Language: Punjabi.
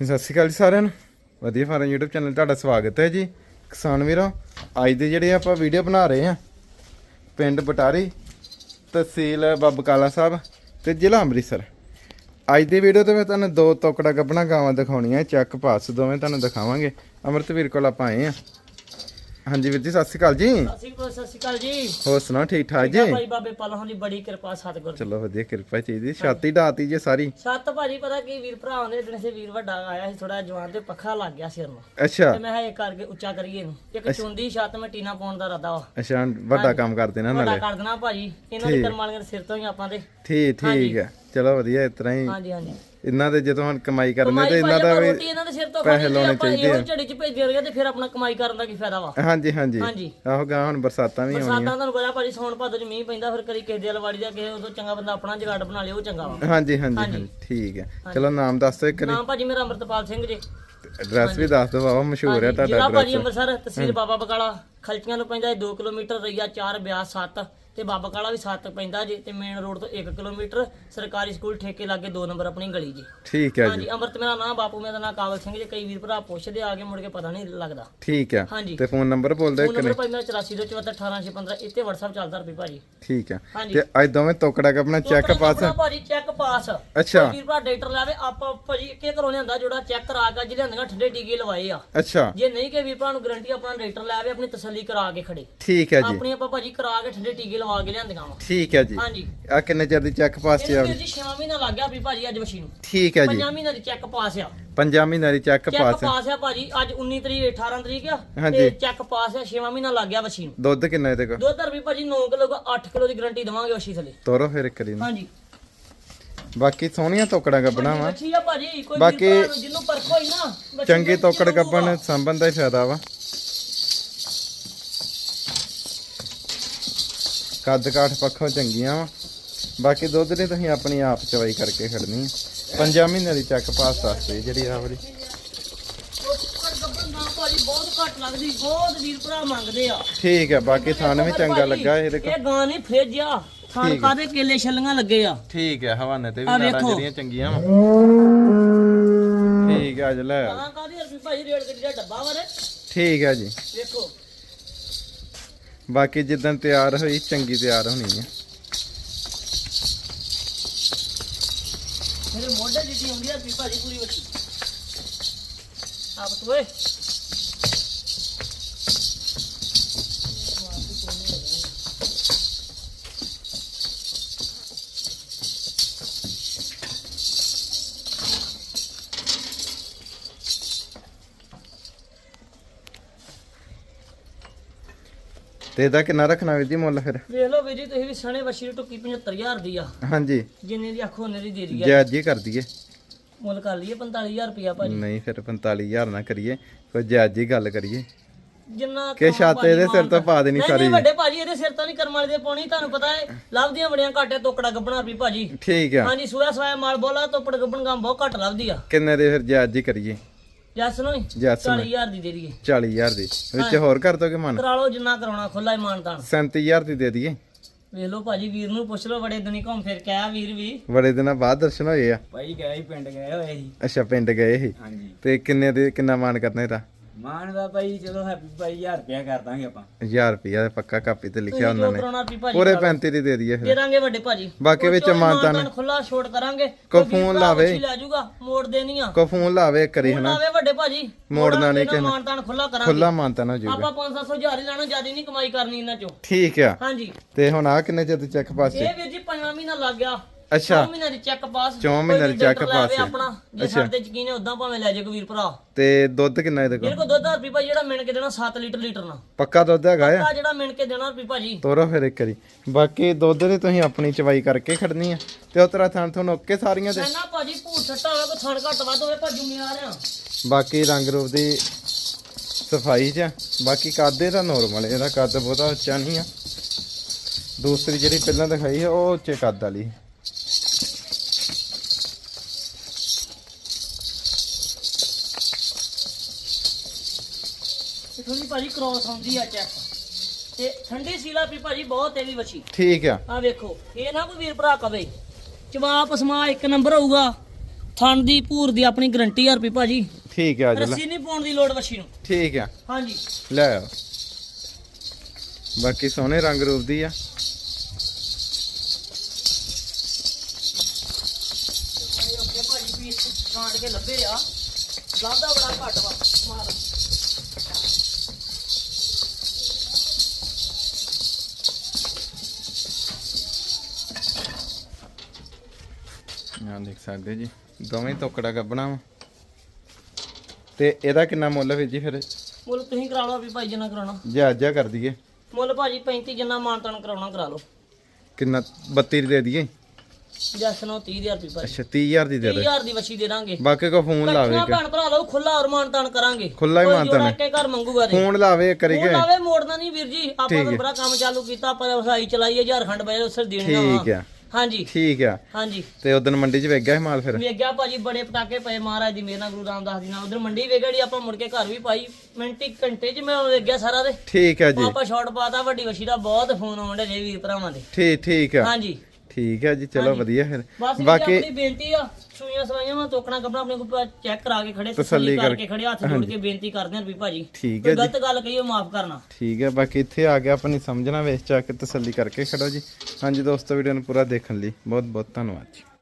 ਸਤਿ ਸ਼੍ਰੀ ਅਕਾਲ ਜੀ ਸਾਰਿਆਂ ਨੂੰ। ਵਧੀਆ ਫਾਰਮ YouTube ਚੈਨਲ ਤੁਹਾਡਾ ਸਵਾਗਤ ਹੈ ਜੀ। ਕਿਸਾਨ ਵੀਰੋ, ਅੱਜ ਦੇ ਜਿਹੜੇ ਆਪਾਂ ਵੀਡੀਓ ਬਣਾ ਰਹੇ ਆ ਪਿੰਡ ਬਟਾਰੀ, ਤਹਿਸੀਲ ਬੱਬਕਾਲਾ ਸਾਹਿਬ ਤੇ ਜ਼ਿਲ੍ਹਾ ਅੰਮ੍ਰਿਤਸਰ। ਅੱਜ ਦੀ ਵੀਡੀਓ ਤੇ ਮੈਂ ਤੁਹਾਨੂੰ ਦੋ ਤੋਕੜਾ ਗੱਬਣਾ ਗਾਵਾਂ ਦਿਖਾਉਣੀਆਂ, ਚੱਕ ਪਾਸ ਦੋਵੇਂ ਤੁਹਾਨੂੰ ਦਿਖਾਵਾਂਗੇ। ਅਮਰਤਵੀਰ ਕੋਲ ਆਪਾਂ ਆਏ ਆ ਹਾਂਜੀ ਵੀਰ ਜੀ ਸਤਿ ਸ਼੍ਰੀ ਅਕਾਲ ਜੀ। ਸਤਿ ਸ਼੍ਰੀ ਅਕਾਲ ਸਤਿ ਸ਼੍ਰੀ ਅਕਾਲ ਜੀ। ਹੋਰ ਸੁਣਾਓ ਠੀਕ ਠਾਕ ਜੀ? ਭਾਈ ਬਾਬੇ ਪਾਲਾਂ ਦੀ ਬੜੀ ਕਿਰਪਾ ਸਤਿਗੁਰ। ਚਲੋ ਵਧੀਆ ਕਿਰਪਾ ਚਾਹੀਦੀ ਛਾਤੀ ਢਾਤੀ ਜੇ ਸਾਰੀ। ਸੱਤ ਭਾਜੀ ਪਤਾ ਕੀ ਵੀਰ ਭਰਾ ਦੇ ਦਿਨ ਸੇ ਵੀਰ ਵੱਡਾ ਆਇਆ ਸੀ ਥੋੜਾ ਜਵਾਨ ਤੇ ਪੱਖਾ ਲੱਗ ਗਿਆ ਸਿਰ ਨੂੰ ਅੱਛਾ। ਤੇ ਮੈਂ ਇਹ ਕਰਕੇ ਉੱਚਾ ਕਰੀਏ ਇਹਨੂੰ। ਇੱਕ ਚੁੰਦੀ ਛੱਤ ਮੈਂ ਟੀਨਾ ਪਾਉਣ ਦਾ ਇਰਾਦਾ ਵਾ। ਅੱਛਾ ਵੱਡਾ ਕੰਮ ਕਰਦੇ ਨਾ ਵੱਡਾ ਨਾਲੇ ਕਰ ਦੇਣਾ ਭਾਜੀ। ਇਹਨਾਂ ਦੇ ਕਰਮ ਵਾਲਿਆਂ ਦੇ ਸਿਰ ਤੋਂ ਹੀ ਆਪਾਂ ਦੇ। ਠੀਕ ਠੀਕ ਹੈ। ਚਲੋ ਵਧੀਆ ਇਸ ਤਰ੍ਹਾਂ ਹੀ। ਹਾਂਜੀ ਹਾਂਜੀ। ਇਹਨਾਂ ਦੇ ਜਦੋਂ ਹੁਣ ਕਮਾਈ ਕਰਨੇ ਤੇ ਇਹਨਾਂ ਭਾਜੀ ਦਾ ਵੀ ਰੋਟੀ ਇਹਨਾਂ ਦੇ ਸਿਰ ਤੋਂ ਪੈਸੇ ਲਾਉਣੇ ਚਾਹੀਦੇ ਆ। ਝੜੀ ਚ ਭੇਜਦੇ ਰਹੀਏ ਤੇ ਫਿਰ ਆਪਣਾ ਕਮਾਈ ਕਰਨ ਦਾ ਕੀ ਫਾਇਦਾ ਵਾ? ਹਾਂਜੀ ਹਾਂਜੀ। ਹਾਂਜੀ। ਆਹੋ ਗਾ ਹੁਣ ਬਰਸਾਤਾਂ ਵੀ ਆਉਣੀਆਂ। ਬਰਸਾਤਾਂ ਤੁਹਾਨੂੰ ਪਤਾ ਭਾਜੀ ਸੌਣ ਭਾਦੋ ਚ ਮੀਂਹ ਪੈਂਦਾ ਫਿਰ ਕਦੀ ਕਿਸੇ ਦੇ ਲਵਾੜੀ ਦਾ ਕਿਸੇ ਉਦੋਂ ਚੰਗਾ ਬੰਦਾ ਆਪਣਾ ਜਗਾੜ ਬਣਾ ਉਹ ਚੰਗਾ ਵਾ। ਹਾਂਜੀ ਹਾਂਜੀ ਠੀਕ ਹੈ ਚਲੋ ਨਾਮ ਦੱਸ ਦਿਓ ਇੱਕ ਨਾਮ ਭਾਜੀ ਮੇਰਾ ਅੰਮ੍ਰਿਤਪਾਲ ਸਿੰਘ ਜੀ। ਐਡਰੈਸ ਵੀ ਦੱਸ ਦਿਓ ਬਾਬਾ ਮਸ਼ਹੂਰ ਹੈ ਤੁਹਾਡਾ ਜ਼ਿਲ੍ਹਾ ਭਾਜੀ ਐਡਰੈਸ ਅੰਮ੍ਰਿਤਸਰ ਤਹਿਸੀਲ ਬਾਬਾ ਬਕਾਲਾ ਖਲਚੀਆਂ ਨੂੰ ਪੈਂਦਾ 2 ਕਿਲੋਮੀਟਰ ਰਈਆ 4 ਬਿਆਸ 7 ਤੇ ਬਾਬਾ ਬਕਾਲਾ ਵੀ 7 ਪੈਂਦਾ ਜੀ ਤੇ ਮੇਨ ਰੋਡ ਤੋਂ 1 ਕਿਲੋਮੀਟਰ ਸਰਕਾਰੀ ਸਕੂਲ ਠੇਕੇ ਲਾਗੇ 2 ਨੰਬਰ ਆਪਣੀ ਗਲੀ ਜੀ। ਠੀਕ ਹੈ ਜੀ। ਹਾਂਜੀ ਅੰਮ੍ਰਿਤ ਮੇਰਾ ਨਾਮ ਬਾਪੂ ਮੇਰਾ ਨਾਮ ਕਾਬਲ ਸਿੰਘ ਜੀ ਕਈ ਵੀਰ ਭਰਾ ਪੁੱਛਦੇ ਆ ਕੇ ਮੁੜ ਕੇ ਪਤਾ ਨਹੀਂ ਲੱਗਦਾ। ਠੀਕ ਹੈ। ਹਾਂਜੀ। ਤੇ ਫੋਨ ਨੰਬਰ ਬੋਲ ਦਿਓ ਫੋਨ ਇੱਕ ਨੰਬਰ ਭਾਈ ਮੇਰਾ 8424181615 ਇੱਥੇ WhatsApp ਚੱਲਦਾ ਰੁਪਏ ਭਾਜੀ। ਠੀਕ ਹੈ। ਹਾਂਜੀ। ਤੇ ਅੱਜ ਦੋਵੇਂ ਤੋਕੜਾ ਆਪਣਾ ਚੈੱਕ ਪਾਸ ਆਪਣਾ ਭਾਜੀ ਚੈੱਕ ਪਾਸ ਅੱਛਾ। ਕੋਈ ਵੀਰ ਭਰਾ ਡਾਕਟਰ ਲਾਵੇ ਆਪਾਂ ਭਾਜੀ ਇੱਕੇ ਘਰੋਂ ਲਿਆਂਦਾ ਜਿਹੜਾ ਚੈੱਕ ਕਰਾ ਕੇ ਅੱਜ ਲਿਆਂਦੀਆਂ ਠੰਡੇ ਟੀਕੇ ਲਵਾਏ ਆ। ਅੱਛਾ। ਜੇ ਨਹੀਂ ਕਿ ਵੀਰ ਭਰਾ ਨੂੰ ਗਰੰਟੀ ਆਪਣਾ ਡਾਕਟਰ ਲਾਵੇ ਆਪਣੀ ਤਸੱਲੀ ਕਰਾ ਕੇ ਖੜੇ। ਠੀਕ ਹੈ ਜੀ। ਆਪਣੀ ਆਪਾਂ ਭਾਜੀ ਕਰਾ ਕੇ ਠੰਡੇ ਟੀਕੇ ਲਵਾ ਕੇ ਲਿਆਂਦੀਆਂ ਵਾ। ਠੀਕ ਹੈ ਜੀ। ਹਾਂਜੀ। ਆ ਕਿੰਨੇ ਚਿਰ ਦੀ ਚੈੱਕ ਪਾਸ ਚ ਇਹਨੂੰ ਆ? ਵੀਰ ਜੀ 6 ਮਹੀਨਾ ਲੱਗ ਗਿਆ ਵੀ ਭਾਜੀ ਅੱਜ ਮਸ਼ੀਨ ਨੂੰ ਠੀਕ ਹੈ ਜੀ। ਪੰਜਾਂ ਮਹੀਨਾ ਦੀ ਚੈੱਕ ਪਾਸ ਆ। ਪੰਜਾਂ ਮਹੀਨਿਆਂ ਦੀ ਚੈੱਕ ਚੈੱਕ ਪਾਸ ਪਾਸ ਆ ਭਾਜੀ ਅੱਜ 19 ਤਰੀਕ 18 ਤਰੀਕ ਆ। ਤੇ ਚੈੱਕ ਪਾਸ ਆ 6 ਮਹੀਨਾ ਲੱਗ ਗਿਆ ਮਸ਼ੀਨ ਦੁੱਧ ਕਿੰਨਾ ਇਹਦੇ ਕੋਲ? ਦੁੱਧ ਵੀ ਭਾਜੀ 9 ਕਿਲੋ ਦਾ 8 ਕਿਲੋ ਦੀ ਗਰੰਟੀ ਦਵਾਂਗੇ ਵਸ਼ੀ ਥਲੇ। ਤੋਰੋ ਫਿਰ ਨੂੰ। ਹਾਂਜੀ। ਬਾਕੀ ਸੋਹਣੀਆਂ ਤੋਕੜਾਂ ਗੱਬਣਾ ਵਾ। ਅੱਛੀ ਆ ਭਾਜੀ ਕੋਈ ਬਾਕੀ ਨੂੰ ਜਿਹਨੂੰ ਪਰਖ ਨਾ ਚੰਗੀ ਨੂੰ ਤੋਕੜ ਗੱਬਣ ਸੰਬੰਧ ਦਾ ਹੀ ਫਾਇਦਾ ਵਾ। ਕੱਦ ਕਾਠ ਪੱਖੋਂ ਚੰਗੀਆਂ ਵਾ। ਬਾਕੀ ਦੁੱਧ ਦੀ ਤੁਸੀਂ ਆਪਣੀ ਆਪ ਚਵਾਈ ਕਰਕੇ ਖੜਨੀ ਪੰਜਾਂ ਮਹੀਨਿਆਂ ਦੀ ਚੈੱਕ ਪਾਸ ਦੱਸਦੇ ਜਿਹੜੀ ਆ ਵਾਲੀ ਤੋਕੜ ਗੱਬਣ ਨਾ ਭਾਜੀ ਬਹੁਤ ਘੱਟ ਲੱਗਦੀ ਬਹੁਤ ਵੀਰ ਭਰਾ ਮੰਗਦੇ ਆ। ਠੀਕ ਹੈ ਬਾਕੀ ਥਣ ਵੀ ਚੰਗਾ ਲੱਗਾ ਇਹਦੇ ਕੋਲ ਇਹ ਗਾਂ ਨਹੀਂ ਫ੍ਰਿਜ ਆ। ਥਾਂ ਕਾਦੇ ਕੇਲੇ ਛੱਲੀਆਂ ਲੱਗੇ ਆ? ਠੀਕ ਹੈ ਹਵਾਨੇ ਤੇ ਵੀ ਨਾੜਾਂ। ਜਿਹੜੀਆਂ ਚੰਗੀਆਂ ਵਾ। ਠੀਕ ਹੈ ਅੱਜ ਲੈ ਆ। ਗਾਂ ਕਾਦੇ ਭਾਜੀ ਰੇਟ ਗੱਡੀ ਦਾ ਡੱਬਾ ਵਾਰੇ ਠੀਕ ਹੈ ਜੀ। ਵੇਖੋ। ਬਾਕੀ ਜਿੱਦਾਂ ਤਿਆਰ ਹੋਈ, ਚੰਗੀ ਤਿਆਰ ਹੋਣੀ ਹੈ ਮੇਰੇ ਮੋਢੇ ਜਿੱਡੀ ਹੁੰਦੀ ਆ ਰੁਪਏ ਭਾਜੀ ਪੂਰੀ ਵੱਡੀ। ਆਪ ਤੋਏ ਤੇ ਇਹਦਾ ਕਿੰਨਾ ਰੱਖਣਾ ਵੀਰ ਜੀ ਮੁੱਲ ਫਿਰ? ਵੇਖ ਲਓ ਵੀਰ ਜੀ ਤੁਸੀਂ ਵੀ ਸਣੇ ਵਸ਼ੀ ਦੀ ਟੁੱਕੀ 75000 ਦੀ ਆ। ਹਾਂਜੀ। ਜਿੰਨੇ ਦੀ ਆਖੋ ਉਹਨੇ ਦੀ ਦੇ ਜਾਇਜ਼ ਜੀ ਕਰ ਦਈਏ। ਮੁੱਲ ਕਰ ਲਈਏ 45000 ਰੁਪਿਆ ਭਾਜੀ। ਨਹੀਂ ਫਿਰ 45000 ਨਾ ਕਰੀਏ ਕੋਈ ਜਾਇਜ਼ ਜੀ ਗੱਲ ਕਰੀਏ। ਜਿੰਨਾ ਕਿ ਛੱਤ ਇਹਦੇ ਸਿਰ ਤੋਂ ਪਾ ਦੇਣੀ ਸਾਰੀ। ਨਹੀਂ ਵੱਡੇ ਭਾਜੀ ਇਹਦੇ ਸਿਰ ਤੋਂ ਨਹੀਂ ਕਰਮ ਵਾਲੇ ਦੇ ਪਾਉਣੀ। ਤੁਹਾਨੂੰ ਪਤਾ ਹੈ ਲੱਭਦੀਆਂ ਬੜੀਆਂ ਘੱਟ ਤੋਕੜਾ ਗੱਬਣਾ ਵੀ ਭਾਜੀ। ਠੀਕ ਆ। ਹਾਂਜੀ ਸੂਆ ਸਵਾਇਆ ਮਾਲ ਬੋਲਾ ਤੋਕੜ ਗੱਬਣ ਗਾਂ ਬਹੁਤ ਘੱਟ ਲੱਭਦੀ ਆ। ਕਿੰਨੇ ਦੇ ਫਿਰ ਜਾਇਜ਼ ਜੀ ਕਰੀਏ? ਜੱਸ ਨੂੰ ਜੱਸ ਨੂੰ 40000 ਦੀ ਦੇ ਦਈਏ। 40000 ਦੀ। ਵਿੱਚ ਹੋਰ ਕਰ ਦੋਗੇ ਮਨ? ਕਰਾ ਲਓ ਜਿੰਨਾ ਕਰਾਉਣਾ ਖੁੱਲਾ ਇਮਾਨਦਾਰ 37000 ਦੀ ਦੇ ਦਈਏ। ਵੇਖ ਲਓ ਭਾਜੀ ਵੀਰ ਨੂੰ ਪੁੱਛ ਲਓ ਬੜੇ ਦਿਨੀ ਘੁੰਮ ਫਿਰ ਕੇ ਆਇਆ ਵੀਰ ਵੀ। ਬੜੇ ਦਿਨਾਂ ਬਾਅਦ ਦਰਸ਼ਨ ਹੋਏ ਆ। ਭਾਈ ਗਏ ਪਿੰਡ ਗਏ ਹੋਏ ਸੀ। ਅੱਛਾ ਪਿੰਡ ਗਏ ਸੀ। ਹਾਂਜੀ। ਤੇ ਕਿੰਨੇ ਦੇ ਕਿੰਨਾ ਮਾਨ ਕਰਨਾ ਇਹਦਾ? ਮਾਨ ਦਾ ਭਾਈ ਚਲੋ ਹੈਪੀ ਭਾਈ 1000 ਰੁਪਇਆ ਕਰ ਦਾਂਗੇ ਆਪਾਂ। 1000 ਰੁਪਿਆ ਪੱਕਾ ਕਾਪੀ ਤੇ ਲਿਖਿਆ ਉਹਨਾਂ ਨੇ। ਪੂਰੇ 35 ਦੀ ਦੇ ਦਈਏ ਦੇ ਫਿਰ ਦਾਂਗੇ ਵੱਡੇ ਭਾਜੀ। ਬਾਕੀ ਵਿੱਚ ਮਾਨਤਾਨ ਖੁੱਲਾ ਛੋਟ ਕਰਾਂਗੇ ਵੀਰ ਫੋਨ ਲਾਵੇ। ਵੱਛੀ ਲੈ ਜਾਊਗਾ ਮੋੜ ਦੇਣੀ ਆ ਕੋ ਫੋਨ ਲਾਵੇ ਕਰੀ ਹਨਾ? ਲਾਵੇ ਵੱਡੇ ਭਾਜੀ। ਮੋੜਨਾ ਨਹੀਂ ਕਿਸੇ ਨੇ। ਮਾਨਤਾਨ ਖੁੱਲਾ ਕਰਾਂਗੇ। ਖੁੱਲਾ ਮਾਨਤਾਨ ਹੋ ਜਾਊਗਾ ਆਪਾਂ 500 ਹਜ਼ਾਰ ਹੀ ਲੈਣਾ ਜ਼ਿਆਦਾ ਨਹੀਂ ਕਮਾਈ ਕਰਨੀ ਇਹਨਾਂ ਚੋਂ। ਠੀਕ ਆ। ਹਾਂਜੀ। ਤੇ ਹੁਣ ਆ ਕਿੰਨੇ ਚਿਰ ਚੈੱਕ ਪਾਸ ਇਹ ਵੀਰ ਜੀ ਪੰਜਵਾਂ ਮਹੀਨਾ ਲੱਗ ਗਿਆ। ਅੱਛਾ। ਛੇ ਮਹੀਨੇ ਦੀ ਚੈੱਕ ਪਾਸ। ਚੌਂ ਮਹੀਨੇ ਦੀ pass ਹੈ। ਆਪਣਾ। ਜੇ ਅੱਛਾ। ਸਾਡੇ ਯਕੀਨ ਹੈ ਉਦਾਂ ਭਾਵੇਂ ਲੈ ਕੋਈ ਵੀਰ ਭਰਾ। ਤੇ ਦੁੱਧ ਕਿੰਨਾ ਇਹਦੇ ਮੇਰੇ ਕੋਲ ਕੋਲ ਦੁੱਧ ਦਾ ਭਾਜੀ ਜਿਹੜਾ ਮਿਣ ਕੇ ਦੇਣਾ 7 ਲੀਟਰ ਲੀਟਰ ਨਾਲ। ਪੱਕਾ ਦੁੱਧ ਹੈਗਾ ਆ? ਆ ਜਿਹੜਾ ਮਿਣ ਕੇ ਦੇਣਾ ਰੁਪਏ ਭਾਜੀ। ਤੋਰੋ ਫਿਰ ਇੱਕ ਵਾਰੀ। ਬਾਕੀ ਦੁੱਧ ਦੇ ਤੁਸੀਂ ਆਪਣੀ ਚਵਾਈ ਕਰਕੇ ਖੜਨੀ ਆ। ਤੇ ਉਤਰਾ ਥਾਂ ਤੁਹਾਨੂੰ ਓਕੇ ਸਾਰੀਆਂ ਦੇ ਕਹਿੰਦਾ ਭਾਜੀ ਭੂਤ ਸੱਟਾ ਹੋਵੇ ਕੋਈ ਥਣ ਘੱਟ ਵੱਧ ਹੋਵੇ ਭਾਜੂ ਮਿਆਰ ਆ। ਬਾਕੀ ਰੰਗ ਰੂਪ ਦੀ ਸਫ਼ਾਈ ਚ ਆ। ਬਾਕੀ ਕਾਦੇ ਦਾ ਨੋਰਮਲ ਇਹਦਾ ਕੱਦ ਬਹੁਤਾ ਉੱਚਾ ਨਹੀਂ ਆ। ਦੂਸਰੀ ਜਿਹੜੀ ਪਹਿਲਾਂ ਦਿਖਾਈ ਹੈ ਉਹ ਉੱਚੇ ਕੱਦ ਵਾਲੀ। ਭਾਜੀ ਕ੍ਰੋਸ ਆਉਂਦੀ ਆ ਚੈੱਕ ਤੇ ਠੰਡੀ ਸੀਲਾ ਵੀ ਭਾਜੀ ਬਹੁਤ ਤੇਰੀ ਵਛੀ। ਠੀਕ ਆ। ਆ ਵੇਖੋ ਇਹ ਨਾ ਕੋਈ ਵੀਰ ਭਰਾ ਕਵੇ। ਚਵਾਪ ਸਮਾ ਇੱਕ ਨੰਬਰ ਹੋਊਗਾ। ਥਣ ਦੀ ਭੂਰ ਦੀ ਆਪਣੀ ਗਰੰਟੀ ਆ ਰੁਪਏ ਭਾਜੀ। ਠੀਕ ਆ ਜੀ ਰੱਸੀ ਨਹੀਂ ਪਾਉਣ ਦੀ ਲੋੜ ਵੱਛੀ ਨੂੰ। ਠੀਕ ਆ। ਹਾਂਜੀ। ਲੈ ਆਓ ਬਾਕੀ ਸੋਹਣੇ ਰੰਗ ਰੂਪ ਦੀ ਆ। ਭਾਜੀ ਪੀਸ ਛਾਂਟ ਕੇ ਲੱਭੇ ਆ। ਲੱਭਦਾ ਬੜਾ ਘੱਟ ਵਾ। ਮਾਰ। ਆ ਦੇਖ ਸਕਦੇ ਜੀ ਦੋਵੇਂ ਤੋਕੜਾ ਗੱਬਣਾ ਵਾ। ਤੇ ਇਹਦਾ ਕਿੰਨਾ ਮੁੱਲ ਵੀਰ ਜੀ ਫਿਰ? ਮੁੱਲ ਤੁਸੀਂ ਕਰਾ ਲਓ ਵੀ ਭਾਈ ਜਿੰਨਾ ਕਰਾਉਣਾ। ਜਾਇਜ਼ਾ ਕਰ ਦਈਏ। ਮੁੱਲ ਭਾਜੀ 35 ਜਿੰਨਾ ਮਾਨਤਾਨ ਕਰਾਉਣਾ ਕਰਾ ਲਓ। ਕਿੰਨਾ 32 ਦੇ ਦਈਏ? ਜੈਸ ਨੂੰ 30000 ਰੁਪਏ ਭਾਜੀ ਅੱਛਾ 30000 ਦੀ ਦੇ ਦੇ। 30000 ਦੀ ਵੱਛੀ ਦੇ ਦਾਂਗੇ। ਬਾਕੀ ਕੋ ਫੋਨ ਲਾਵੇ ਕੱਟੀਆਂ ਭੈਣ ਭਰਾ ਲਓ ਖੁੱਲਾ ਔਰ ਮਾਨਤਾਨ ਕਰਾਂਗੇ। ਖੁੱਲਾ ਹੀ ਮਾਨਤਾਨ ਕੇ ਘਰ ਮੰਗੂਗਾ ਤੇ। ਫੋਨ ਲਾਵੇ ਕਰੀਏ ਫੋਨ ਲਾਵੇ ਮੋੜਨਾ ਨਹੀਂ ਵੀਰ ਜੀ। ਆਪਾਂ ਤਾਂ। ਬੜਾ ਕੰਮ ਚਾਲੂ ਕੀਤਾ ਪਰ ਵਸਾਈ ਚਲਾਈ ਝਾਰਖੰਡ ਬਜੇ ਉਸਰ ਦੇਣੀਆਂ ਠੀਕ ਆ ਹਾਂਜੀ। ਠੀਕ ਆ। ਹਾਂਜੀ। ਤੇ ਉਦੋਂ ਮੰਡੀ 'ਚ ਵੇਖ ਗਿਆ ਸੀ ਮਾਲ ਫਿਰ? ਵੇਗਿਆ ਭਾਜੀ ਬੜੇ ਪਟਾਕੇ ਪਏ ਮਹਾਰਾਜ ਦੀ ਮੇਰ ਗੁਰੂ ਰਾਮਦਾਸ ਜੀ ਨਾਲ। ਉਧਰ ਮੰਡੀ ਵੇਗੜੀ ਆਪਾਂ ਮੁੜ ਕੇ ਘਰ ਵੀ ਪਾਈ ਮਿੰਟੀ ਘੰਟੇ 'ਚ ਮੈਂ ਵੇਗਿਆ ਸਾਰਾ ਦੇ ਠੀਕ ਆ ਜੀ। ਆਪਾਂ ਸ਼ਾਰਟ ਪਾਤਾ ਵੱਡੀ ਵਛੀ ਦਾ ਬਹੁਤ ਫੋਨ ਆਉਂਦੇ ਜੇ ਵੀਰ ਭਰਾਵਾਂ ਦੇ। ਠੀਕ ਠੀਕ ਆ। ਹਾਂਜੀ। ਠੀਕ ਆ ਜੀ ਚਲੋ। ਵਧੀਆ ਫਿਰ। ਬਸ ਇਹ ਬਾਕੀ ਆਪਣੀ ਬੇਨਤੀ ਆ ਸੂਈਆਂ ਸਵਾਈਆਂ ਮੈਂ ਤੋਕਣਾ ਕੱਪੜਾ ਆਪਣੇ ਕੋਲ ਚੈੱਕ ਕਰਾ ਕੇ ਖੜੇ ਤਸੱਲੀ ਕਰਕੇ ਖੜੇ ਹੱਥ ਜੋੜ ਕੇ ਬੇਨਤੀ ਕਰਦੇ ਹਾਂ ਵੀ ਭਾਜੀ ਠੀਕ ਕੋਈ ਹੈ ਜੀ। ਗਲਤ ਗੱਲ ਕਹੀਏ ਮਾਫ ਕਰਨਾ। ਠੀਕ ਹੈ ਬਾਕੀ ਇੱਥੇ ਆ ਗਿਆ ਆਪਣੀ ਸਮਝਣਾ ਵੇਚ ਚਾ ਕੇ ਤਸੱਲੀ ਕਰਕੇ ਖੜੋ ਜੀ। ਹਾਂਜੀ ਦੋਸਤੋ ਵੀਡੀਓ ਨੂੰ ਪੂਰਾ ਦੇਖਣ ਲਈ ਬਹੁਤ ਬਹੁਤ ਧੰਨਵਾਦ ਜੀ।